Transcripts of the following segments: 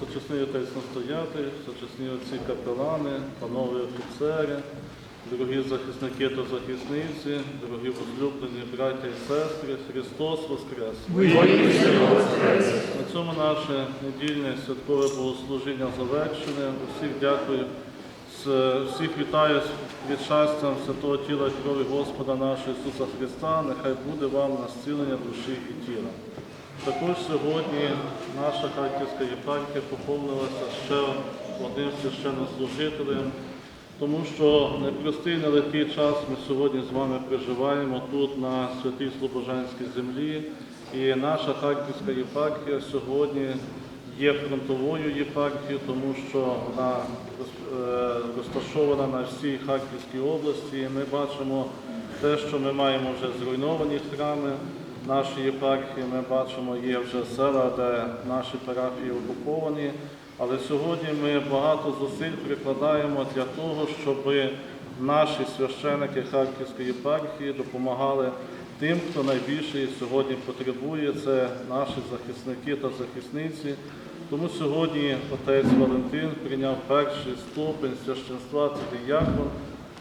сучасний отець настоятель, сучасні отці капелани, панове офіцери, дорогі захисники та захисниці, дорогі возлюблені браття і сестри, Христос Воскрес! На цьому наше недільне святкове богослужіння завершене. Усіх дякую. Всіх вітаю з відшастям святого тіла і крові Господа нашого Ісуса Христа. Нехай буде вам на зцілення душі і тіла. Також сьогодні наша Харківська єпархія поповнилася ще одним священнослужителем, тому що непростий, нелегкий час ми сьогодні з вами проживаємо тут, на святій Слобожанській землі. І наша Харківська єпархія сьогодні є фронтовою єпархією, тому що вона е, розташована на всій Харківській області. І Ми бачимо те, що ми маємо вже зруйновані храми нашої єпархії. Ми бачимо, є вже села, де наші парафії окуповані. Але сьогодні ми багато зусиль прикладаємо для того, щоб наші священики Харківської єпархії допомагали тим, хто найбільше сьогодні потребує. Це наші захисники та захисниці. Тому сьогодні отець Валентин прийняв перший ступень священства, це діякон.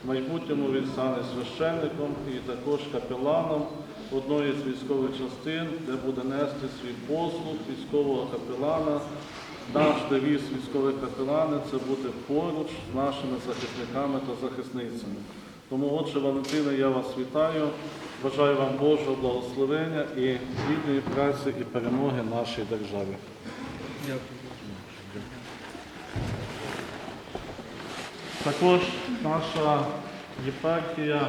Майбутньому він стане священником і також капеланом одної з військових частин, де буде нести свій послуг військового капелана. Наш девіз військових капелани це бути поруч з нашими захисниками та захисницями. Тому, отже, Валентине, я вас вітаю. Бажаю вам Божого благословення і плідної праці і перемоги нашій державі. Також наша єпархія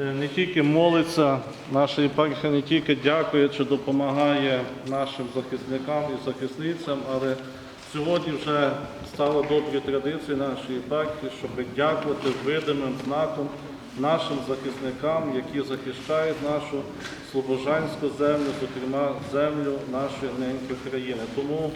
е, не тільки молиться, наша єпархія не тільки дякує чи допомагає нашим захисникам і захисницям, але сьогодні вже стало добрі традиції нашої єпархії, щоб дякувати видимим знаком нашим захисникам, які захищають нашу слобожанську землю, зокрема землю нашої ненької країни. Тому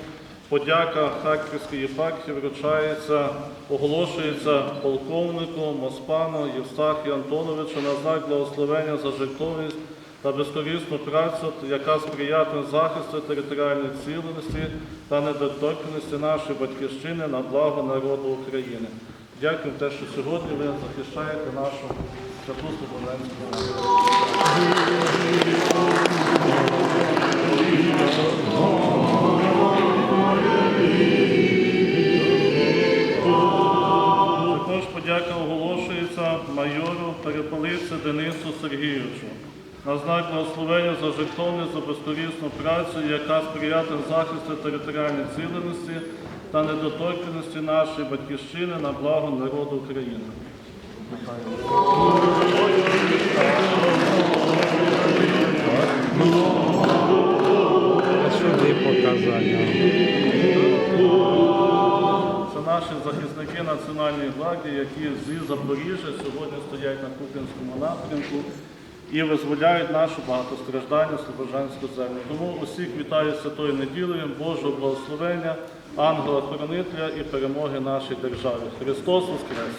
Подяка Харківської єпархії вручається, оголошується полковнику Моспану Євстахію Антоновичу на знак благословення за жертовність та безкорисну працю, яка сприятиме захисту територіальної цілісності та недоторканості нашої батьківщини на благо народу України. Дякую те, що сьогодні ви захищаєте нашу святу Слободенську. Також оголошується майору Перепелиці Денису Сергійовичу на знак благословення за жертовність за безкорисну працю, яка сприятиме захисту територіальної цілісності та недоторканості нашої батьківщини на благо народу України. Показання. Наші захисники Національної гвардії, які зі Запоріжжя сьогодні стоять на Куп'янському напрямку і визволяють нашу багатостраждальну Слобожанську землю. Тому усіх вітаю святою неділею, Божого благословення, ангела-хоронителя і перемоги нашій державі. Христос Воскрес!